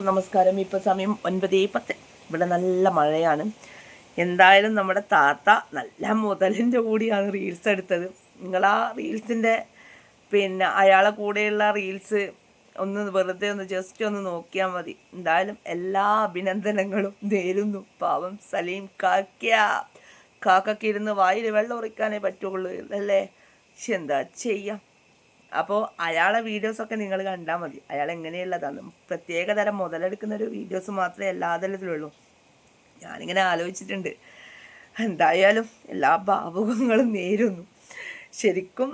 നമസ്കാരം. ഇപ്പോൾ സമയം ഒൻപതേ പത്ത്. ഇവിടെ നല്ല മഴയാണ്. എന്തായാലും നമ്മുടെ താത്ത നല്ല മുതലിന്റെ കൂടിയാണ് റീൽസ് എടുത്തത്. നിങ്ങൾ ആ റീൽസിന്റെ പിന്നെ അയാളെ കൂടെയുള്ള റീൽസ് ഒന്ന് വെറുതെ ഒന്ന് ജസ്റ്റ് ഒന്ന് നോക്കിയാൽ മതി. എന്തായാലും എല്ലാ അഭിനന്ദനങ്ങളും നേരുന്നു. പാവം സലീം കാക്ക. കാക്കയ്ക്ക് ഇരുന്ന് വായിൽ വെള്ളം ഉറിക്കാനേ പറ്റുള്ളൂ അല്ലേ പക്ഷെ എന്താ ചെയ്യാം? അപ്പോൾ അയാളെ വീഡിയോസൊക്കെ നിങ്ങൾ കണ്ടാൽ മതി. അയാൾ എങ്ങനെയുള്ളതാണ് പ്രത്യേക തരം മുതലെടുക്കുന്ന ഒരു വീഡിയോസ് മാത്രമേ എല്ലാതരത്തിലുള്ളൂ ഞാനിങ്ങനെ ആലോചിച്ചിട്ടുണ്ട്. എന്തായാലും എല്ലാ ഭാവുകങ്ങളും നേരുന്നു. ശരിക്കും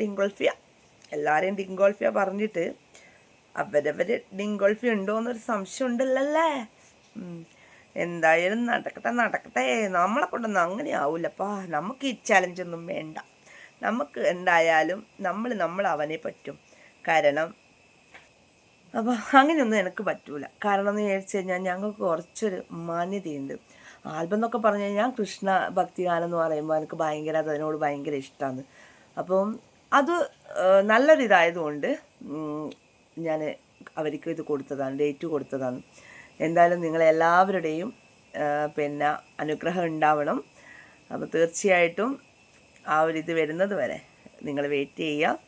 ഡിങ്കോൾഫിയ എല്ലാവരെയും ഡിങ്കോൾഫിയ പറഞ്ഞിട്ട് അവരവര് ഡിങ്കോൾഫിയ ഉണ്ടോ എന്നൊരു സംശയം ഉണ്ടല്ലേ എന്തായാലും നടക്കട്ടെ നടക്കട്ടെ. നമ്മളെ കൊണ്ടൊന്നും അങ്ങനെ ആവൂലപ്പാ നമുക്ക് ഈ ചലഞ്ചൊന്നും വേണ്ട. നമുക്ക് എന്തായാലും നമ്മൾ നമ്മൾ അവനെ പറ്റും. കാരണം അപ്പോൾ അങ്ങനെയൊന്നും എനിക്ക് പറ്റൂല. കാരണം എന്ന് വിചാരിച്ചു കഴിഞ്ഞാൽ ഞങ്ങൾക്ക് കുറച്ചൊരു മാന്യതയുണ്ട്. ആൽബം എന്നൊക്കെ പറഞ്ഞു കഴിഞ്ഞാൽ കൃഷ്ണ ഭക്തിഗാനം എന്ന് പറയുമ്പോൾ എനിക്ക് ഭയങ്കര അതിനോട് ഭയങ്കര ഇഷ്ടമാണ് അപ്പം അത് നല്ലൊരിതായതുകൊണ്ട് ഞാൻ അവർക്ക് ഇത് കൊടുത്തതാണ് ഡേറ്റ് കൊടുത്തതാണ്. എന്തായാലും നിങ്ങളെല്ലാവരുടെയും പിന്നെ അനുഗ്രഹം ഉണ്ടാവണം. അപ്പോൾ തീർച്ചയായിട്ടും ആ ഒരു ഇത് വരുന്നത് വരെ. നിങ്ങൾ വെയിറ്റ് ചെയ്യുക.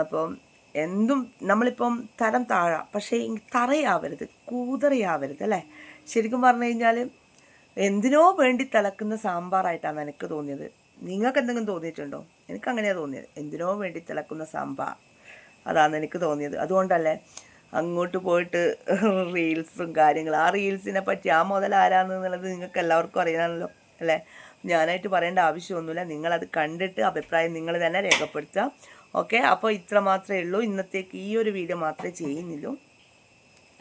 അപ്പം എന്തും നമ്മളിപ്പം തരം താഴാം. പക്ഷേ തറയാവരുത് കൂതറയാവരുത് അല്ലേ? ശരിക്കും പറഞ്ഞു കഴിഞ്ഞാൽ എന്തിനോ വേണ്ടി തിളക്കുന്ന സാമ്പാറായിട്ടാണ് എനിക്ക് തോന്നിയത്. നിങ്ങൾക്ക് എന്തെങ്കിലും തോന്നിയിട്ടുണ്ടോ? എനിക്ക് അങ്ങനെയാണ് തോന്നിയത്. എന്തിനോ വേണ്ടി തിളക്കുന്ന സാമ്പാർ അതാണ് എനിക്ക് തോന്നിയത്. അതുകൊണ്ടല്ലേ അങ്ങോട്ട് പോയിട്ട് റീൽസും കാര്യങ്ങളും. ആ റീൽസിനെ പറ്റി ആ മുതൽ ആരാന്നുള്ളത് നിങ്ങൾക്ക് എല്ലാവർക്കും അറിയാമല്ലോ അല്ലേ? ഞാനായിട്ട് പറയേണ്ട ആവശ്യമൊന്നുമില്ല. നിങ്ങളത് കണ്ടിട്ട് അഭിപ്രായം നിങ്ങൾ തന്നെ രേഖപ്പെടുത്തുക. ഓക്കെ? അപ്പോൾ ഇത്ര മാത്രമേ ഉള്ളൂ. ഇന്നത്തേക്ക് ഈ ഒരു വീഡിയോ മാത്രമേ ചെയ്യുന്നുള്ളൂ.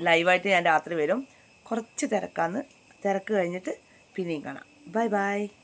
ലൈവായിട്ട് ഞാൻ രാത്രി വരും. കുറച്ച് തിരക്കാന്ന് തിരക്ക് കഴിഞ്ഞിട്ട് പിന്നെയും കാണാം. Bye bye.